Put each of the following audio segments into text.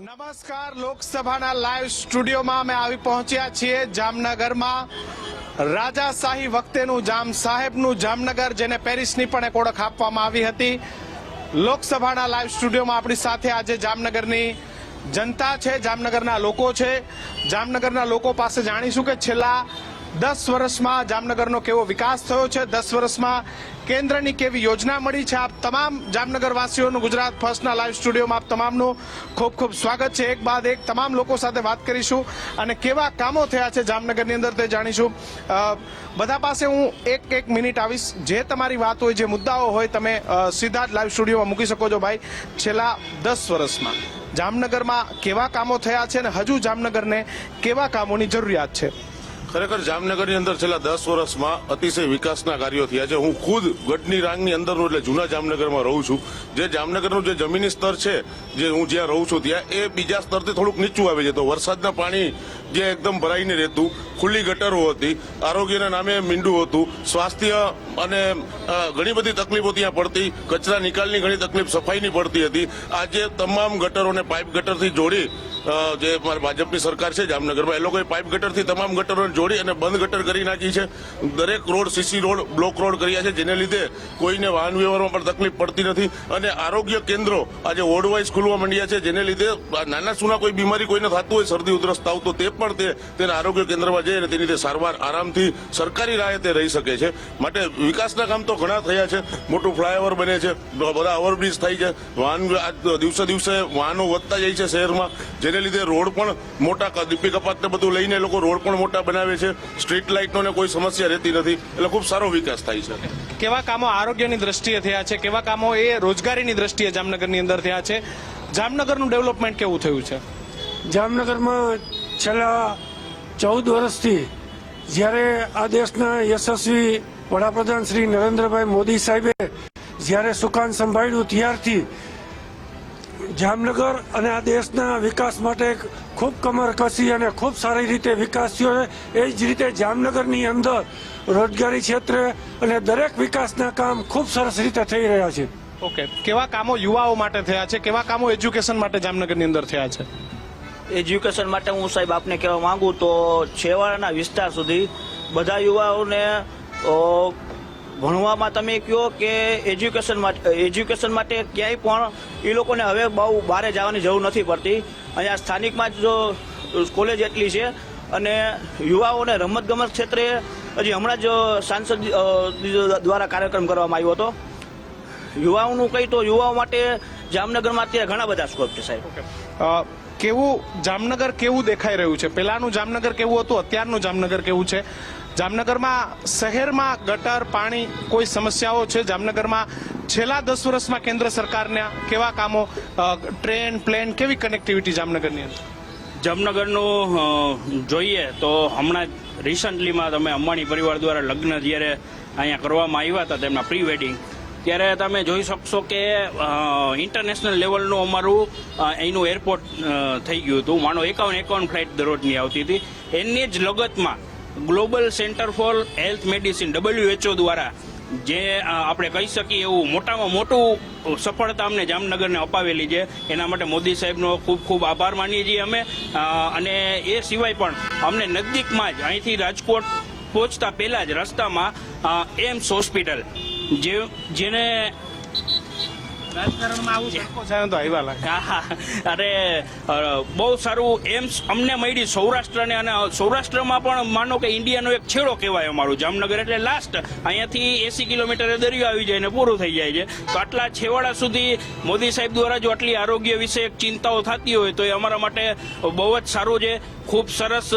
નમસ્કાર. લોકસભાના લાઈવ સ્ટુડિયોમાં અમે આવી પહોંચ્યા છીએ જામનગરમાં. રાજાશાહી વખતેનું જામ સાહેબનું જામનગર, જેને પેરિસની પણ એક ઓળખ આપવામાં આવી હતી. લોકસભાના લાઈવ સ્ટુડિયોમાં આપણી સાથે આજે જામનગરની જનતા છે, જામનગરના લોકો છે. જામનગરના લોકો પાસે જાણીશું કે છેલ્લા દસ વર્ષમાં જામનગરનો કેવો વિકાસ થયો છે? દસ વર્ષમાં કેન્દ્રની કેવી યોજના મળી છે? આપ તમામ જામનગરવાસીઓનું ગુજરાત ફર્સ્ટના લાઈવ સ્ટુડિયોમાં આપ તમામનું ખૂબ ખૂબ સ્વાગત છે. એક બાદ એક તમામ લોકો સાથે વાત કરીશું અને કેવા કામો થયા છે જામનગરની અંદર તે જાણીશું. બધા પાસે હું એક એક મિનિટ આવીશ. જે તમારી વાત હોય, જે મુદ્દાઓ હોય, તમે સીધા જ લાઈવ સ્ટુડિયોમાં મૂકી શકો છો ભાઈ. છેલ્લા દસ વર્ષમાં જામનગરમાં કેવા કામો થયા છે અને હજુ જામનગરને કેવા કામોની જરૂરિયાત છે? ખરેખર જામનગરની અંદર છેલ્લા દસ વર્ષમાં અતિશય વિકાસના કાર્યો થયા છે. હું ખુદ ગઢની રાંગની અંદરનું એટલે જૂના જામનગરમાં રહું છું. જે જામનગરનું જે જમીની સ્તર છે, જે હું જ્યાં રહું છું ત્યાં એ બીજા સ્તરથી થોડુંક નીચું આવે છે તો વરસાદના પાણી જે એકદમ ભરાઈને રહેતું, ખુલ્લી ગટરો હતી આરોગ્યના નામે મીંડું હતું, સ્વાસ્થ્ય અને ઘણી બધી તકલીફો ત્યાં પડતી, કચરા નિકાલની ઘણી તકલીફ સફાઈની પડતી હતી. આજે તમામ ગટરોને પાઇપ ગટરથી જોડી જે ભાજપની સરકાર છે જામનગરમાં, એ લોકોએ પાઇપ ગટરથી તમામ ગટરોને જોડી અને બંધ ગટર કરી નાખી છે. દરેક road, CC road, block road કર્યા છે, જેને લીધે કોઈને વાહન વ્યવહારમાં પણ તકલીફ પડતી નથી. અને આરોગ્ય કેન્દ્રો આજે વોર્ડવાઇઝ ખુલવા માંડ્યા છે, જેને લીધે નાના સુના કોઈ બીમારી કોઈને થતું હોય, શરદી, ઉધરસ, તાવ, તો તે પણ તે તેના આરોગ્ય કેન્દ્રમાં જઈને તેની રીતે સારવાર આરામથી સરકારી રાહે તે રહી શકે છે. માટે વિકાસના કામ તો ઘણા થયા છે. મોટું ફ્લાયઓવર બને છે. બધા ઓવરબ્રિજ થાય છે. વાહન દિવસે દિવસે વાહનો વધતા જાય છે શહેરમાં. જેને લીધે રોડ પણ મોટા દીપી કપાતને બધું લઈને લોકો રોડ પણ મોટા બનાવે છે. સ્ટ્રીટ લાઇટનો ને કોઈ સમસ્યા રહેતી નથી. એટલે ખૂબ સારો વિકાસ થાય છે. કેવા કામો આરોગ્યની દ્રષ્ટિએ થયા છે? કેવા કામો એ રોજગારીની દ્રષ્ટિએ જામનગરની અંદર થયા છે? જામનગરનું ડેવલપમેન્ટ કેવું થયું છે? જામનગરમાં છેલ્લા ચૌદ વર્ષથી જ્યારે આ દેશના યશસ્વી વડાપ્રધાન શ્રી નરેન્દ્રભાઈ મોદી સાહેબે જ્યારે સુકાન સંભાળ્યું ત્યારથી જામનગર અને આ દેશના વિકાસ માટે ખૂબ કમર કસી અને ખૂબ સારી રીતે વિકાસ થયો છે. એ જ રીતે જામનગરની અંદર રોજગારી ક્ષેત્રે અને દરેક વિકાસના કામ ખૂબ સરસ રીતે થઈ રહ્યા છે. ઓકે. કેવા કામો યુવાઓ માટે થયા છે? કેવા કામો એજ્યુકેશન માટે જામનગરની અંદર થયા છે? એજ્યુકેશન માટે હું સાહેબ આપને કહેવા માંગુ તો છેવાડાના વિસ્તાર સુધી બધા યુવાઓને ભણવામાં તમે કહો કે એજ્યુકેશન માટે એજ્યુકેશન માટે ક્યાંય પણ એ લોકોને હવે બહુ બહાર જવાની જરૂર નથી પડતી. અહીંયા સ્થાનિકમાં જ જો કોલેજ એટલી છે અને યુવાઓને રમતગમત ક્ષેત્રે હજી હમણાં જ સાંસદ દ્વારા કાર્યક્રમ કરવામાં આવ્યો હતો. યુવાઓનું કહી તો યુવાઓ માટે જામનગરમાં અત્યારે ઘણા બધા સ્કોપ છે સાહેબ. કેવું જામનગર કેવું દેખાઈ રહ્યું છે? પેલાનું જામનગર કેવું હતું અત્યારનું જામનગર કેવું છે? જામનગરમાં શહેરમાં ગટર પાણી કોઈ સમસ્યાઓ છે? જામનગરમાં છેલ્લા દસ વર્ષમાં કેન્દ્ર સરકારના કેવા કામો ટ્રેન પ્લેન કેવી કનેક્ટિવિટી જામનગરની અંદર? જામનગરનું જોઈએ તો હમણાં જ રિસન્ટલીમાં તમે અંબાણી પરિવાર દ્વારા લગ્ન જ્યારે અહીંયા કરવામાં આવ્યા હતા તેમના પ્રી વેડિંગ ત્યારે તમે જોઈ શકશો કે ઇન્ટરનેશનલ લેવલનું અમારું અહીંનું એરપોર્ટ થઈ ગયું હતું. માનો એકાવન એકાવન ફ્લાઇટ દરરોજની આવતી હતી. એની જ લગતમાં global centre for health medicine WHO દ્વારા જે આપણે કહી શકીએ એવું મોટામાં મોટું સફળતા અમને જામનગરને અપાવેલી છે. એના માટે મોદી સાહેબનો ખૂબ ખૂબ આભાર માનીએ છીએ અમે. અને એ સિવાય પણ અમને નજદીકમાં જ અહીંથી રાજકોટ પહોંચતા પહેલાં જ રસ્તામાં એમ્સ હોસ્પિટલ જે જેને અરે બહુ સારું એમ્સ અમને મળી સૌરાષ્ટ્રને અને સૌરાષ્ટ્રમાં પણ માનો કે ઇન્ડિયાનો એક છેડો કહેવાય અમારું. જામનગર એટલે લાસ્ટ અહીંયાથી એસી કિલોમીટરે દરિયો આવી જાય ને પૂરું થઈ જાય છે. તો આટલા છેવાડા સુધી મોદી સાહેબ દ્વારા જો આટલી આરોગ્ય વિશે ચિંતાઓ થતી હોય, તો એ અમારા માટે બહુ જ સારું છે. ખૂબ સરસ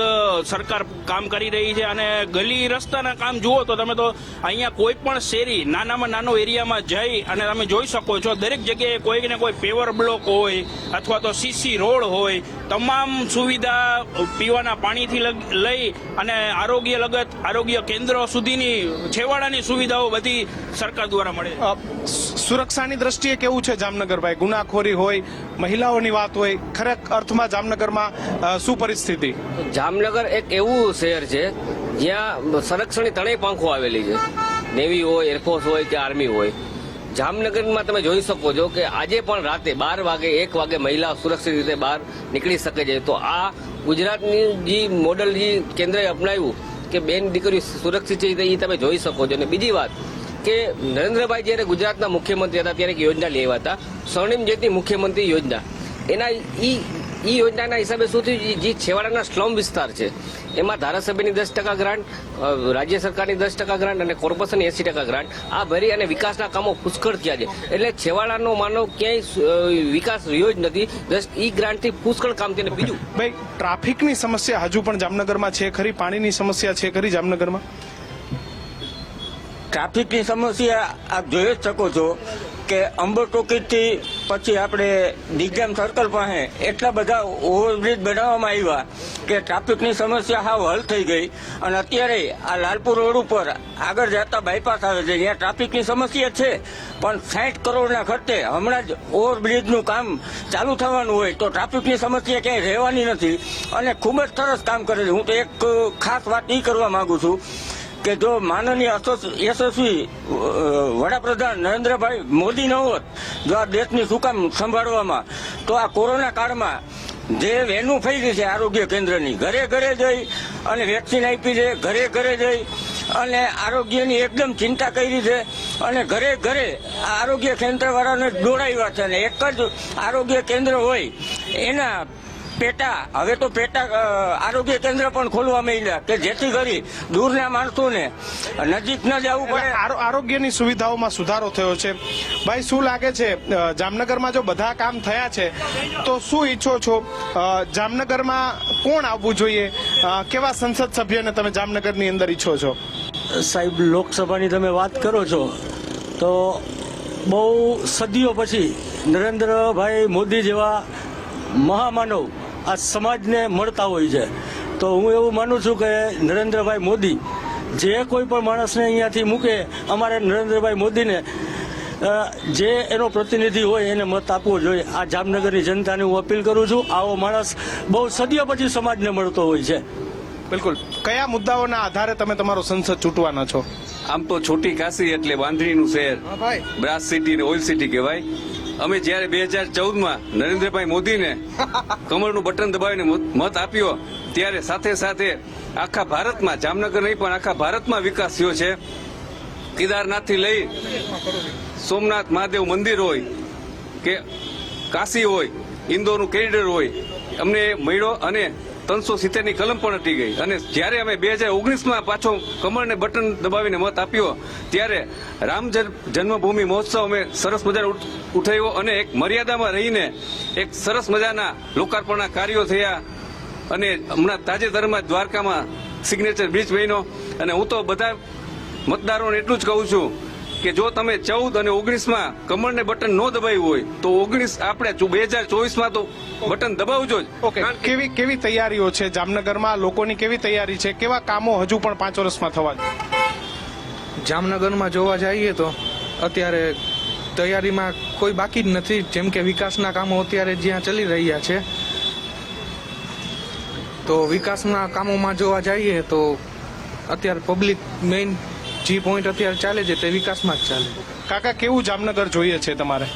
સરકાર કામ કરી રહી છે. અને ગલી રસ્તાના કામ જુઓ તો તમે તો અહીંયા કોઈ પણ શેરી, નાનામાં નાનો એરિયામાં જઈ અને તમે જોઈ શકો છો દરેક જગ્યાએ કોઈક ને કોઈ પેવર બ્લોક હોય અથવા તો સીસી રોડ હોય તમામ સુવિધા પીવાના પાણીથી લગ- લઈ અને આરોગ્ય લગત આરોગ્ય કેન્દ્રો સુધીની છેવાડાની સુવિધાઓ બધી સરકાર દ્વારા મળે સુરક્ષાની દ્રષ્ટિએ કેવું છે જામનગરભાઈ? ગુનાખોરી હોય મહિલાઓની વાત હોય ખરેખ અર્થમાં જામનગરમાં શું પરિસ્થિતિ? જામનગર એક એવું શહેર છે જ્યાં સંરક્ષણની ત્રણેય પાંખો આવેલી છે. નેવી હોય એરફોર્સ હોય કે આર્મી હોય. જામનગરમાં તમે જોઈ શકો છો કે આજે પણ રાતે બાર વાગે, એક વાગે મહિલા સુરક્ષિત રીતે બહાર નીકળી શકે છે. તો આ ગુજરાતની જે મોડલ જે કેન્દ્રએ અપનાવ્યું કે બેન દીકરી સુરક્ષિત છે એ તમે જોઈ શકો છો. અને બીજી વાત કે નરેન્દ્રભાઈ જ્યારે ગુજરાતના મુખ્યમંત્રી હતા, ત્યારે એક યોજના લેવા હતા સ્વર્ણિમ જ્યોતિ મુખ્યમંત્રી યોજના. એના ઈ ઈ યોજનાના હિસાબે શું થયું? જે છેવાડાના સ્લમ વિસ્તાર છે એમાં ધારાસભ્યની દસ ટકા ગ્રાન્ટ રાજ્ય સરકારની દસ ટકા ગ્રાન્ટ અને કોર્પોરેશનની એસી ટકા ગ્રાન્ટ. આ ભરી અને વિકાસના કામો પુષ્કળ થયા છે. એટલે છેવાડાનો માનવ ક્યાંય વિકાસ રહ્યો જ નથી. જસ્ટ ઈ ગ્રાન્ટથી પુષ્કળ કામ થયું બીજું. ભાઈ ટ્રાફિકની સમસ્યા હજુ પણ જામનગરમાં છે ખરી? પાણીની સમસ્યા છે ખરી જામનગરમાં? ટ્રાફિકની સમસ્યા આપ જોઈ જ શકો છો. કે અંબર ટોકીજથી પછી આપણે દિગ્જામ સર્કલ પાસે એટલા બધા ઓવરબ્રિજ બનાવવામાં આવ્યા કે ટ્રાફિકની સમસ્યા હાવ હલ થઈ ગઈ. અને અત્યારે આ લાલપુર રોડ ઉપર આગળ જતા બાયપાસ આવે છે. ત્યાં ટ્રાફિકની સમસ્યા છે, પણ સાઠ કરોડના ખર્ચે હમણાં જ ઓવરબ્રિજનું કામ ચાલુ થવાનું હોય તો ટ્રાફિકની સમસ્યા ક્યાંય રહેવાની નથી. અને ખૂબ જ સરસ કામ કરે છે. હું તો એક ખાસ વાત એ કરવા માગું છું કે જો માનનીય યશસ્વી વડાપ્રધાન નરેન્દ્રભાઈ મોદી ન હોત, જો આ દેશની સુકામ સંભાળવામાં, તો આ કોરોના કાળમાં જે વેનું ગઈ છે આરોગ્ય કેન્દ્રની, ઘરે ઘરે જઈ અને વેક્સિન આપી છે ઘરે ઘરે જઈ અને આરોગ્યની એકદમ ચિંતા કરી છે અને ઘરે ઘરે આરોગ્ય કેન્દ્રવાળાને દોડાવ્યા છે અને એક જ આરોગ્ય કેન્દ્ર હોય એના પેટા હવે તો પેટા આરોગ્ય કેન્દ્ર પણ ખોલવા માંડ્યા કે જેથી કરી દૂરના માણસોને નજીક ન જવું પડે. આરો- આરોગ્યની સુવિધાઓમાં સુધારો થયો છે. ભાઈ શું લાગે છે? જામનગરમાં જો બધા કામ થયા છે તો શું ઈચ્છો છો? જામનગરમાં કોણ આવવું જોઈએ? કેવા સંસદ સભ્યને તમે જામનગરની અંદર ઈચ્છો છો? સાહેબ લોકસભાની તમે વાત કરો છો તો બહુ સદીઓ પછી નરેન્દ્રભાઈ મોદી જેવા મહામાનવ આ સમાજને મળતા હોય છે. તો હું એવું માનું છું કે નરેન્દ્રભાઈ મોદી જે કોઈ પણ માણસને અહીંયાથી મૂકે અમારે નરેન્દ્રભાઈ મોદીને જે એનો પ્રતિનિધિ હોય એને મત આપવો જોઈએ. આ જામનગરની જનતાને હું અપીલ કરું છું આવો માણસ બહુ સદીઓ પછી સમાજને મળતો હોય છે. બિલકુલ. કયા મુદ્દાઓના આધારે તમે તમારો સંસદ ચૂંટવાના છો? આમ તો છોટી કાશી એટલે બાંધણીનું શહેર. બ્રાસ સિટી ને ઓઇલ સિટી કહેવાય. અમે જ્યારે બે હજાર ચૌદમાં નરેન્દ્રભાઈ મોદીને કમળનું બટન દબાવીને મત- આપ્યો, ત્યારે સાથે સાથે આખા ભારતમાં, જામનગર નહીં પણ આખા ભારતમાં વિકાસ થયો છે. કેદારનાથથી લઈ સોમનાથ મહાદેવ મંદિર હોય કે કાશી હોય, ઇન્દોરનું કેરિડર હોય, અમને મળ્યો અને ત્રણસો સિત્તેરની કલમ પણ હટી ગઈ. અને જ્યારે અમે બે હજાર ઓગણીસમાં પાછો કમળને બટન દબાવીને મત આપ્યો, ત્યારે રામ જન્મભૂમિ મહોત્સવ અમે સરસ મજા ઉઠ- ઉઠાવ્યો અને એક મર્યાદામાં રહીને એક સરસ મજાના લોકાર્પણના કાર્યો થયા. અને હમણાં તાજેતરમાં દ્વારકામાં સિગ્નેચર બીચ બન્યો. અને હું તો બધા મતદારોને એટલું જ કહું છું કે જો તમે ચૌદ અને ઓગણીસમાં કમળને બટન ન દબાવ્યું હોય, તો ઓગણીસ આપણે બે હજાર ચોવીસમાં તો બટન દબાવજો. જ ઓકે કેવી કેવી તૈયારીઓ છે? જામનગરમાં લોકોની કેવી તૈયારી છે? કેવા કામો હજુ પણ પાંચ વર્ષમાં થવા જોઈએ? જામનગરમાં જોવા જઈએ તો અત્યારે તૈયારીમાં કોઈ બાકી જ નથી. જેમ કે વિકાસના કામો અત્યારે જ્યાં ચાલી રહ્યા છે તો વિકાસના કામોમાં જોવા જઈએ તો અત્યારે પબ્લિક મેઇન જી પોઈન્ટ અત્યારે ચાલે છે તે વિકાસમાં જ ચાલે. કાકા કેવું જામનગર જોઈએ છે તમારે?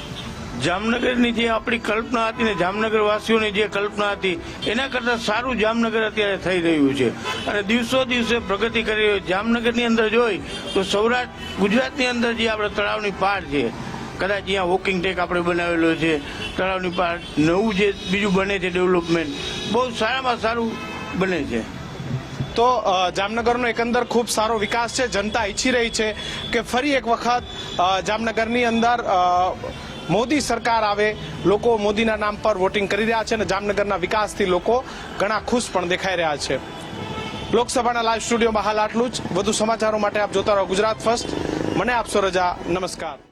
જામનગરની જે આપણી કલ્પના હતી ને જામનગર વાસીઓની જે કલ્પના હતી, એના કરતાં સારું જામનગર અત્યારે થઈ રહ્યું છે. અને દિવસો દિવસે પ્રગતિ કરી રહ્યું જામનગરની અંદર જોઈ તો સૌરાષ્ટ્ર, ગુજરાતની અંદર જે આપણે તળાવની પાર છે, કદાચ અહીંયા વોકિંગ ટેક આપણે બનાવેલો છે, તળાવની પાર નવું જે બીજું બને છે ડેવલપમેન્ટ, બહુ સારામાં સારું બને છે. તો જામનગરનો એકંદર ખૂબ સારો વિકાસ છે. જનતા ઈચ્છી રહી છે કે ફરી એક વખત જામનગરની અંદર મોદી સરકાર આવે, લોકો મોદીના નામ પર વોટિંગ કરી રહ્યા છે અને જામનગરના વિકાસથી લોકો ઘણા ખુશ પણ દેખાઈ રહ્યા છે. લોકસભાના લાઈવ સ્ટુડિયોમાં હાલ આટલું જ. વધુ સમાચારો માટે આપ જોતા રહો ગુજરાત ફર્સ્ટ મને આપશો રજા, નમસ્કાર.